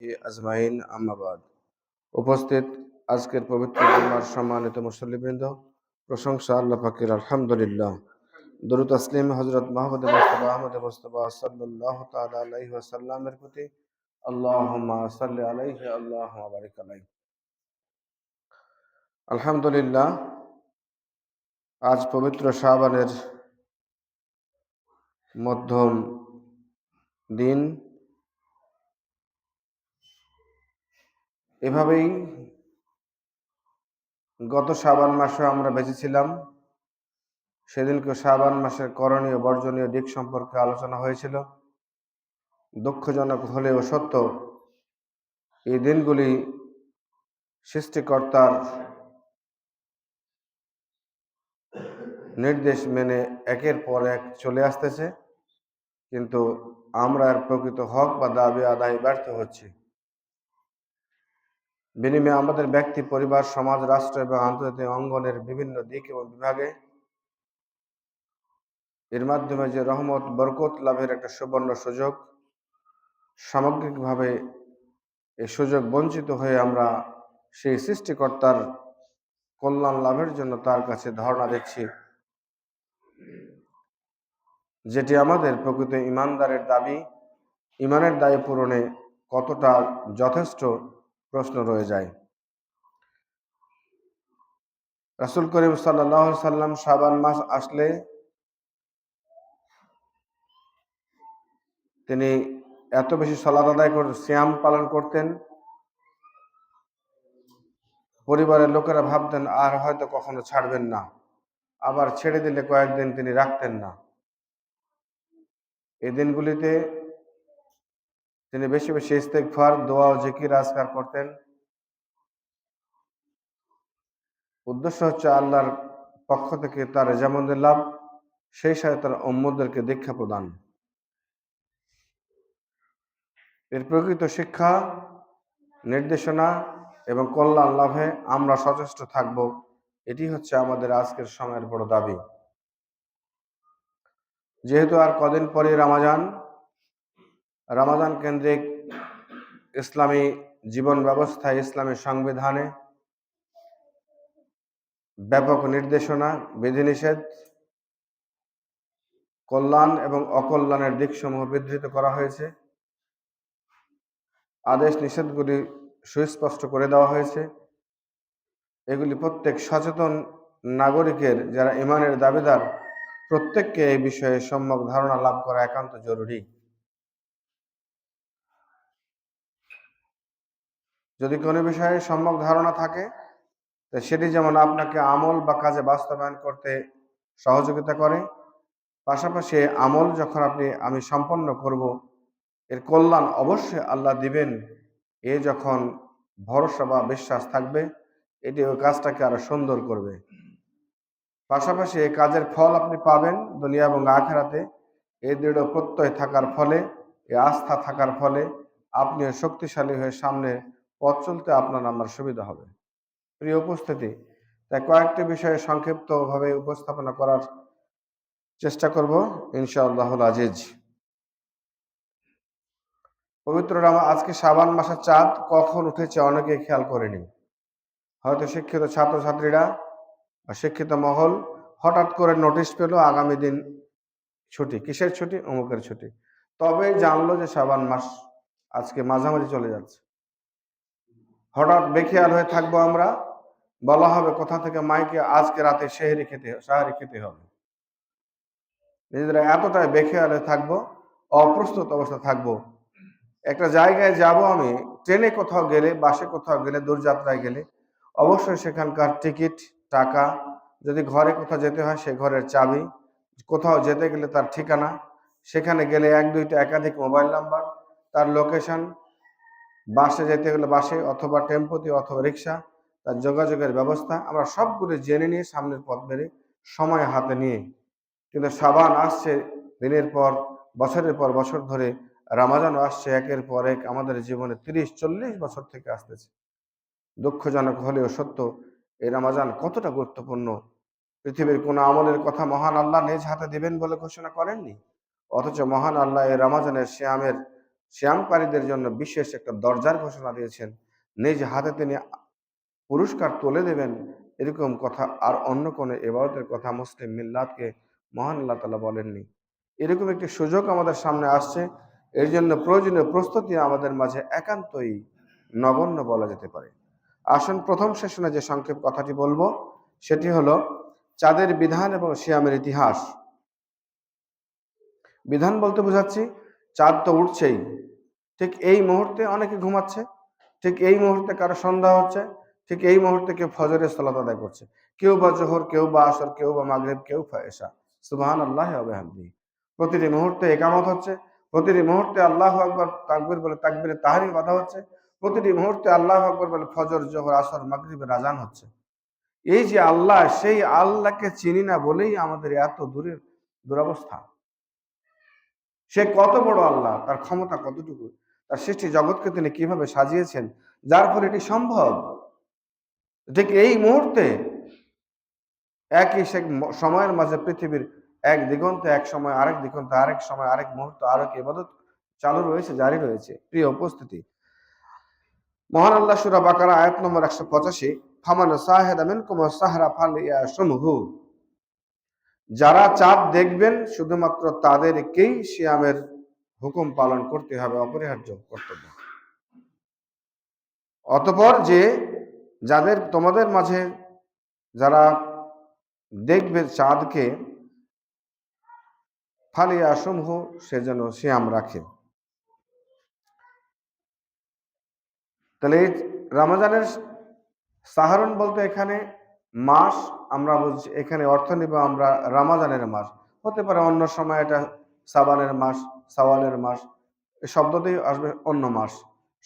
আজমাইন আম্মাবাদ উপস্থিত আজকের পবিত্র জুম্মার সম্মানিত মুসল্লিবৃন্দ, প্রশংসা আল্লাহ পাকের আলহামদুলিল্লাহ। দরুদ আসলিম হজরত মাহমুদ মুস্তফা আহমদ মুস্তফা সাল্লাল্লাহু তাআলা আলাইহি ওয়াসাল্লামের প্রতি আল্লাহুম্মা সাল্লি আলাইহি, আল্লাহুম্মা বারিক আলাইহি। আলহামদুলিল্লাহ, আজ পবিত্র শাবানের মধ্যম দিন এভাবেই গত শ্রাবণ মাসে আমরা বেঁচেছিলাম। সেদিনকে শ্রাবণ মাসের করণীয় বর্জনীয় দিক সম্পর্কে আলোচনা হয়েছিল। দুঃখজনক হলেও সত্য, এই দিনগুলি সৃষ্টিকর্তার নির্দেশ মেনে একের পর এক চলে আসতেছে। কিন্তু আমরা এর প্রকৃত হক বা দাবি আদায় ব্যর্থ হচ্ছি। বিনিময়ে আমাদের ব্যক্তি, পরিবার, সমাজ, রাষ্ট্র এবং আন্তর্জাতিক অঙ্গনের বিভিন্ন দিক এবং বিভাগে এর মাধ্যমে যে রহমত, বরকত লাভের একটা সুবর্ণ সুযোগ, সামগ্রিকভাবে এই সুযোগ বঞ্চিত হয়ে আমরা সেই সৃষ্টিকর্তার কল্যাণ লাভের জন্য তার কাছে ধারণা দিচ্ছি। যেটি আমাদের প্রকৃত ইমানদারের দাবি, ইমানের দায়ী পূরণে কতটা যথেষ্ট প্রশ্ন রয়ে যায়। রাসুল করিম সাল্লাহ সাল্লাম সাবান মাস আসলে তিনি এত বেশি সলাদ আদায় করে শ্যাম পালন করতেন। পরিবারের লোকেরা ভাবতেন, আর হয়তো কখনো ছাড়বেন না। আবার ছেড়ে দিলে কয়েকদিন তিনি রাখতেন না। এই দিনগুলিতে তিনি বেশি বেশি ইস্তেকফার দোয়া ও জিকির আজকার করতেন। উদ্দেশ্য হচ্ছে আল্লাহর পক্ষ থেকে তার রেজামন্দের লাভ, সেই সাথে তার অম্মদেরকে দীক্ষা প্রদান। এর প্রকৃত শিক্ষা, নির্দেশনা এবং কল্যাণ লাভে আমরা সচেষ্ট থাকব, এটি হচ্ছে আমাদের আজকের সময়ের বড় দাবি। যেহেতু আর কদিন পরে রামাজান রামাজান কেন্দ্রিক ইসলামী জীবন ব্যবস্থায় ইসলামী সংবিধানে ব্যাপক নির্দেশনা, বিধিনিষেধ, কল্যাণ এবং অকল্যাণের দিকসমূহ বিধৃত করা হয়েছে। আদেশ নিষেধগুলি সুস্পষ্ট করে দেওয়া হয়েছে। এগুলি প্রত্যেক সচেতন নাগরিকের, যারা ইমানের দাবিদার, প্রত্যেককে এই বিষয়ে সম্যক ধারণা লাভ করা একান্ত জরুরি। যদি কোনো বিষয়ে সম্যক ধারণা থাকে সেটি যেমন আপনাকে আমল বা কাজে বাস্তবায়ন করতে সহযোগিতা করে, পাশাপাশি আমল যখন আপনি, আমি সম্পন্ন করব, এর কল্যাণ অবশ্যই আল্লাহ দিবেন। এ যখন ভরসা বা বিশ্বাস থাকবে, এটি ওই কাজটাকে আরও সুন্দর করবে। পাশাপাশি এই কাজের ফল আপনি পাবেন দুনিয়া এবং আখেরাতে। এই দৃঢ় প্রত্যয় থাকার ফলে এই আস্থা থাকার ফলে, আপনিও শক্তিশালী হয়ে সামনে পথ চলতে আপনার আমার সুবিধা হবে। প্রিয় উপস্থিতি তাই কয়েকটি বিষয়ে সংক্ষিপ্তভাবে উপস্থাপনা করার চেষ্টা করব ইনশাআল্লাহ আজিজ। পবিত্র রামা, আজকে সাবান মাসের চাঁদ কখন উঠেছে অনেকে খেয়াল করেনি। হয়তো শিক্ষিত ছাত্রছাত্রীরা শিক্ষিত মহল হঠাৎ করে নোটিশ পেল আগামী দিন ছুটি। কিসের ছুটি? অমুকের ছুটি। তবে জানলো যে সাবান মাস আজকে মাঝামাঝি চলে যাচ্ছে। হঠাৎ বেখেয়াল হয়ে থাকব আমরা? বলা হবে কোথা থেকে মাইকে আজকে রাতে শেহরি খেতে, সাহারি খেতে হবে। নিজেরা এতটাই বেখেয়াল হয়ে থাকব, অপ্রস্তুত অবস্থা থাকব। একটা জায়গায় যাব আমি, ট্রেনে কোথাও গেলে, বাসে কোথাও গেলে, দূরযাত্রায় গেলে, অবশ্যই সেখানকার টিকিট, টাকা, যদি ঘরে কোথাও যেতে হয় সে ঘরের চাবি, কোথাও যেতে গেলে তার ঠিকানা, সেখানে গেলে এক, দুইটা একাধিক মোবাইল নাম্বার, তার লোকেশন বাসে যেতে গেলে বাসে অথবা টেম্পোতে অথবা রিক্সা, তার যোগাযোগের ব্যবস্থা, আমরা সবগুলো জেনে নিয়ে সামনের পথ বেড়ে সময় হাতে নিয়ে। কিন্তু সাবান আসছে দিনের পর, বছরের পর বছর ধরে, রামাজানও আসছে একের পর এক, আমাদের জীবনে তিরিশ, চল্লিশ বছর থেকে আসতেছে। দুঃখজনক হলেও সত্য, এই রামাজান কতটা গুরুত্বপূর্ণ? পৃথিবীর কোনো আমলের কথা মহান আল্লাহ নিজ হাতে দিবেন বলে ঘোষণা করেননি? অথচ মহান আল্লাহ এই রামাজানের শ্যামের শ্যামকারীদের জন্য বিশেষ একটা দরজার ঘোষণা দিয়েছেন। নিজ হাতে তিনি পুরস্কার তুলে দেবেন এরকম কথা আর অন্য কোনো এবাদতের কথা মুসলিম মিল্লাতকে মহান আল্লাহ তালা বলেননি। এরকম একটি সুযোগ আমাদের সামনে আসছে। এর জন্য প্রয়োজনীয় প্রস্তুতি আমাদের মাঝে একান্তই নগণ্য বলা যেতে পারে। আসুন প্রথম সেশনে যে সংক্ষেপ কথাটি বলব, সেটি হলো, চাঁদের বিধান এবং শিয়ামের ইতিহাস। বিধান বলতে বোঝাচ্ছি চাঁদ তো উঠছেই। ঠিক এই মুহূর্তে অনেকে ঘুমাচ্ছে, ঠিক এই মুহূর্তে কারও সন্ধ্যা হচ্ছে, ঠিক এই মুহূর্তে কেউ ফজরের সালাত আদায় করছে। কেউ বা জোহর, কেউ বা আসর, কেউ বা মাগরেব, কেউ ফায়েসা সুবাহান আল্লাহ আবহামদি প্রতিটি মুহূর্তে একামত হচ্ছে, প্রতিটি মুহূর্তে আল্লাহ আকবর তাকবির বলে তাকবিরে তাহারি বাধা হচ্ছে, প্রতিটি মুহূর্তে আল্লাহ আকবর বলে ফজর, জোহর, আসর, মাগরিবের আজান হচ্ছে। এই যে আল্লাহ, সেই আল্লাহকে চিনি না বলেই আমাদের এত দূরের দুরবস্থা। সে কত বড় আল্লাহ, তার ক্ষমতা কতটুকু, তার সৃষ্টি জগৎকে তিনি কীভাবে সাজিয়েছেন, যার ফলে এটি সম্ভব? ঠিক এই মুহূর্তে একই সে সময়ের মাঝে পৃথিবীর এক দিগন্তে, এক সময় আরেক দিগন্তে, আরেক সময় আরেক মুহূর্ত আরেক এবাদত চালু রয়েছে, জারি রয়েছে। প্রিয় উপস্থিতি, মহান আল্লাহ সুরা বাকারা আয়াত নম্বর একশো পঁচাশি, ফামান সাহেদ আমিন কুমার সাহারা ফাল ইয়াসমহু। যারা চাঁদ দেখবেন, শুধুমাত্র তাদেরকেই শিয়ামের হুকুম পালন করতে হবে, অপরিহার্য কর্তব্য। অতপর যে যাদের, তোমাদের মাঝে যারা দেখবে চাঁদকে, ফালিয়া সমূহ সে যেন শ্যাম রাখে। তাহলে রমজানের সাহারণ বলতে এখানে মাস আমরা বুঝছি, এখানে অর্থ নিব আমরা রামাজানের মাস। হতে পারে অন্য সময় এটা সাবানের মাস, সাওয়ালের মাস এই শব্দতেই আসবে অন্য মাস।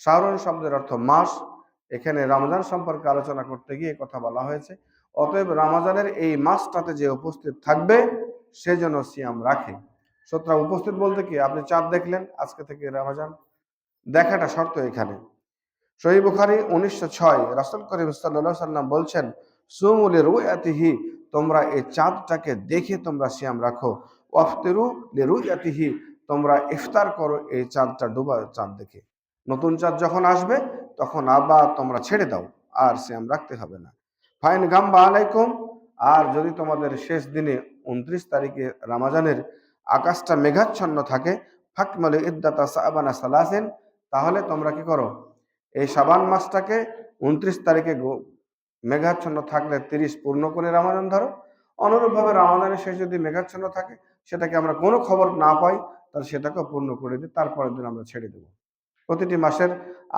সাহারণ শব্দের অর্থ মাস। এখানে রমজান সম্পর্কে আলোচনা করতে গিয়ে কথা বলা হয়েছে। অতএব রমাজানের এই মাসটাতে যে উপস্থিত থাকবে, সে যেন সিয়াম রাখে। সুতরাং উপস্থিত বলতে কি, আপনি চাঁদ দেখলেন আজকে থেকে রামাজান। দেখাটা শর্ত এখানে। শহীদ বুখারি উনিশশো ছয়, রাসুল করিম সাল্লা সাল্লাম বলছেন সুমুলের রুয়াতিহি তোমরা এই চাঁদটাকে দেখে তোমরা শ্যাম রাখো। ওয়াফতেরু লে রুয়াতিহি তোমরা ইফতার করো এই চাঁদটা ডুবা চাঁদ দেখে। নতুন চাঁদ যখন আসবে, তখন আবার তোমরা ছেড়ে দাও, আর শ্যাম রাখতে হবে না। ফাইন গাম্বা আলাইকুম, আর যদি তোমাদের শেষ দিনে উনত্রিশ তারিখে রামাজানের আকাশটা মেঘাচ্ছন্ন থাকে, ফাকমালে ইদ্দাতা সাবানা সালাসেন, তাহলে তোমরা কি করো? এই সাবান মাসটাকে উনত্রিশ তারিখে মেঘাচ্ছন্ন থাকলে তিরিশ পূর্ণ করে রামাজান ধরো। অনুরূপভাবে রামাজানের শেষ যদি মেঘাচ্ছন্ন থাকে, সেটাকে আমরা কোনো খবর না পাই, তাহলে সেটাকেও পূর্ণ করে দিই তারপরের দিন আমরা ছেড়ে দেব। প্রতিটি মাসের,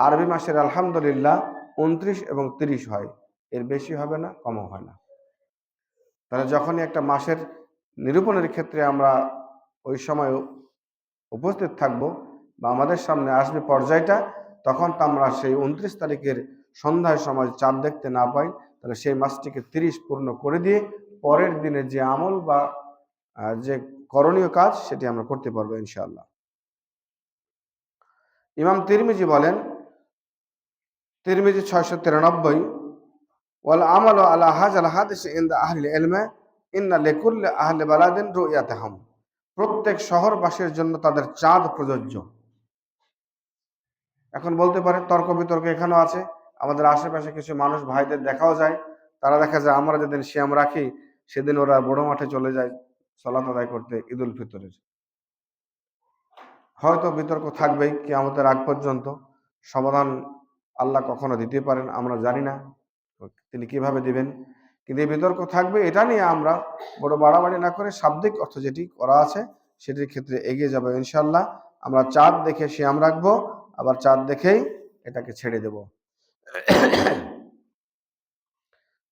আরবি মাসের আলহামদুলিল্লাহ উনত্রিশ এবং তিরিশ হয়। এর বেশি হবে না, কমও হয় না। তাহলে যখনই একটা মাসের নিরূপণের ক্ষেত্রে আমরা ওই সময় উপস্থিত থাকব বা আমাদের সামনে আসবে পর্যায়টা, তখন তো আমরা সেই উনত্রিশ তারিখের সন্ধ্যায় সময় চাঁদ দেখতে না পাই তাহলে সেই মাসটিকে তিরিশ পূর্ণ করে দিয়ে পরের দিনে যে আমল বা যে করণীয় কাজ সেটি আমরা করতে পারব ইনশাআল্লাহ। ইমাম তিরমিজি বলেন, তিরমিজি ছয়শো তিরানব্বই, ওয়াল আমল আলা হাজ আল হাদিস ইন দা আহলে এলমে ইন্না লেকুল্লে আহলে বালাদিন রুয়াতাহাম প্রত্যেক শহরবাসীর জন্য তাদের চাঁদ প্রযোজ্য। এখন বলতে পারে তর্ক বিতর্ক এখানেও আছে। আমাদের আশেপাশে কিছু মানুষ, ভাইদের দেখাও যায়। তারা দেখা যায়, আমরা যেদিন শ্যাম রাখি, সেদিন ওরা বড় মাঠে চলে যায় সলাত আদায় করতে ঈদ উল ফিতরের। হয়তো বিতর্ক থাকবেই কি আমাদের আগ পর্যন্ত। সমাধান আল্লাহ কখনো দিতে পারেন, আমরা জানি না তিনি কীভাবে দিবেন। কিন্তু এই বিতর্ক থাকবে, এটা নিয়ে আমরা বড় বাড়াবাড়ি না করে শাব্দিক অর্থ যেটি করা আছে, সেটির ক্ষেত্রে এগিয়ে যাব ইনশাল্লাহ আমরা চাঁদ দেখে শ্যাম রাখব, আবার চাঁদ দেখেই এটাকে ছেড়ে দেব।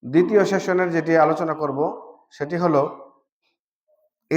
দ্বিতীয় সেশনের যেটি আলোচনা করব সেটি হলো